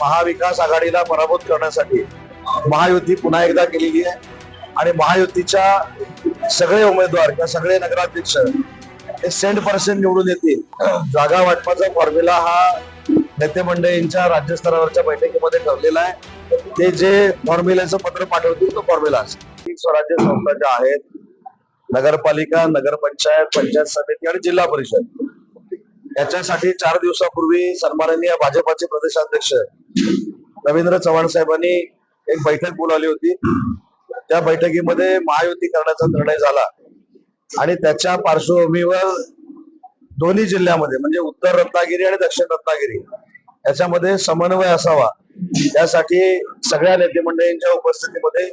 महाविकास आघाडीला पराभूत करण्यासाठी महायुती पुन्हा एकदा केलेली आहे. आणि महायुतीच्या सगळे उमेदवार किंवा सगळे नगराध्यक्ष हे सेंट पर्सेंट निवडून येतील. जागा वाटपाचा फॉर्म्युला हा नेते मंडळींच्या राज्यस्तरावरच्या बैठकीमध्ये ठरलेला आहे. ते जे फॉर्म्युल्याचं पत्र पाठवतील तो फॉर्म्युला असेल. स्वराज्य संस्था ज्या आहेत नगरपालिका नगरपंचायत पंचायत समिती आणि जिल्हा परिषद. याच्यासाठी चार दिवसापूर्वी सन्माननीय भाजपाचे प्रदेशाध्यक्ष रवींद्र चव्हाण साहेबांनी एक बैठक बोलावली होती. त्या बैठकीमध्ये महायुती करण्याचा निर्णय झाला. आणि त्याच्या पार्श्वभूमीवर दोन्ही जिल्ह्यामध्ये म्हणजे उत्तर रत्नागिरी आणि दक्षिण रत्नागिरी याच्यामध्ये समन्वय असावा. त्यासाठी सगळ्या नेते मंडळींच्या उपस्थितीमध्ये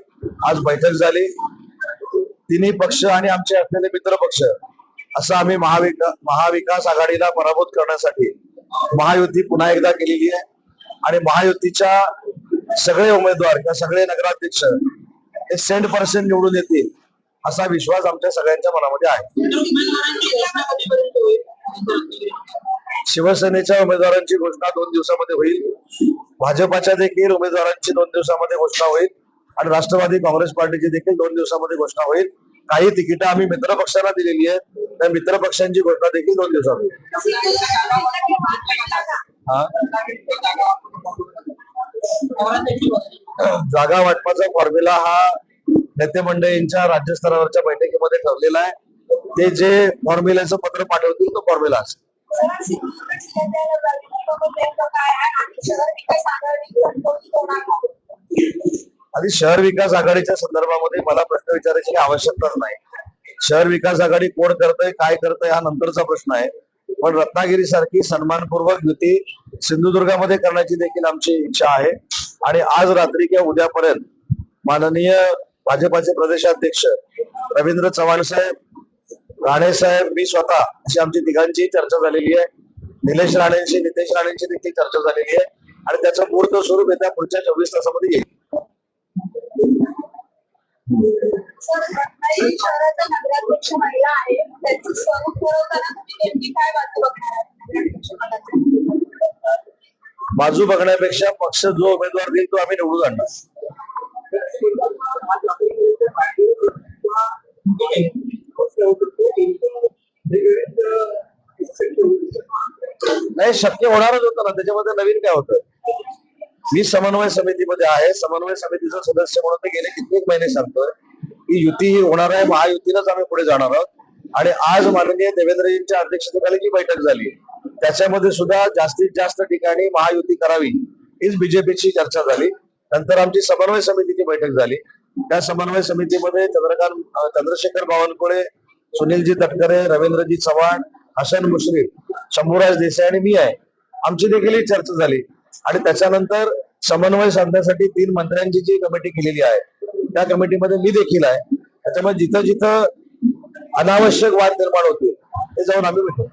आज बैठक झाली. तिन्ही पक्ष आणि आमचे असलेले मित्र पक्ष असं आम्ही महाविका महाविकास आघाडीला पराभूत करण्यासाठी महायुती पुन्हा एकदा केलेली आहे. आणि महायुतीच्या सगळे उमेदवार किंवा सगळे नगराध्यक्ष हे सेंट पर्सेंट निवडून येतील असा विश्वास आमच्या सगळ्यांच्या मनामध्ये आहे. शिवसेनेच्या उमेदवारांची घोषणा दोन दिवसामध्ये होईल. भाजपाच्या देखील उमेदवारांची दोन दिवसामध्ये घोषणा होईल. आणि राष्ट्रवादी काँग्रेस पार्टीची देखील दोन दिवसामध्ये घोषणा होईल. काही तिकीटं आम्ही मित्र पक्षाला दिलेली आहेत. त्या मित्र पक्षांची घोषणा देखील दोन दिवसात होईल. जागा वाटपाचा फॉर्म्युला हा नेते मंडळींच्या राज्यस्तरावरच्या बैठकीमध्ये ठरलेला आहे. ते जे फॉर्म्युलाचं पत्र पाठवतील तो फॉर्म्युला असेल. आधी शहर विकास आघाडीच्या संदर्भामध्ये मला प्रश्न विचारायची आवश्यकताच नाही. शहर विकास आघाडी कोण करतंय काय करतंय हा नंतरचा प्रश्न आहे. पण रत्नागिरी सारखी सन्मानपूर्वक युती सिंधुदुर्गामध्ये करण्याची देखील आमची इच्छा आहे. आणि आज रात्री किंवा उद्यापर्यंत माननीय भाजपाचे प्रदेशाध्यक्ष रवींद्र चव्हाण साहेब राणे साहेब मी स्वतः अशी आमची तिघांची चर्चा झालेली आहे. निलेश राणेंशी नितेश राणेंची देखील चर्चा झालेली आहे. आणि त्याचं मूर्त स्वरूप येत्या पुढच्या चोवीस तासामध्ये येईल. शहराचा नगराध्यक्ष महिला आहे त्याचं स्वरूप ठरवताना तुम्ही नेमकी काय बाजू बघणार आहात बाजू बघण्यापेक्षा पक्ष जो उमेदवार देईल तो आम्ही निवडून आणणार. नाही शक्य होणारच होतं ना. त्याच्यामध्ये नवीन काय होतं मी समन्वय समितीमध्ये आहे. समन्वय समितीचा सदस्य म्हणून मी गेले कित्येक महिने सांगतोय. की युती ही होणार आहे. महायुतीनंच आम्ही पुढे जाणार आहोत. आणि आज माननीय देवेंद्रजींच्या अध्यक्षतेखाली जी बैठक झाली त्याच्यामध्ये सुद्धा जास्तीत जास्त ठिकाणी महायुती करावी हीच बीजेपीची चर्चा झाली. नंतर आमची समन्वय समितीची बैठक झाली. त्या समन्वय समितीमध्ये चंद्रकांत चंद्रशेखर बावनकुळे सुनीलजी तटकरे रवींद्रजी चव्हाण हसन मुश्रीफ शंभूराज देसाई आणि मी आहे. आमची देखील ही चर्चा झाली. आणि त्याच्यानंतर समन्वय साधण्यासाठी तीन मंत्र्यांची जी कमिटी केलेली आहे त्या कमिटीमध्ये मी देखील आहे. त्याच्यामुळे जिथं जिथं अनावश्यक वाद निर्माण होते ते जाऊन आम्ही भेटू.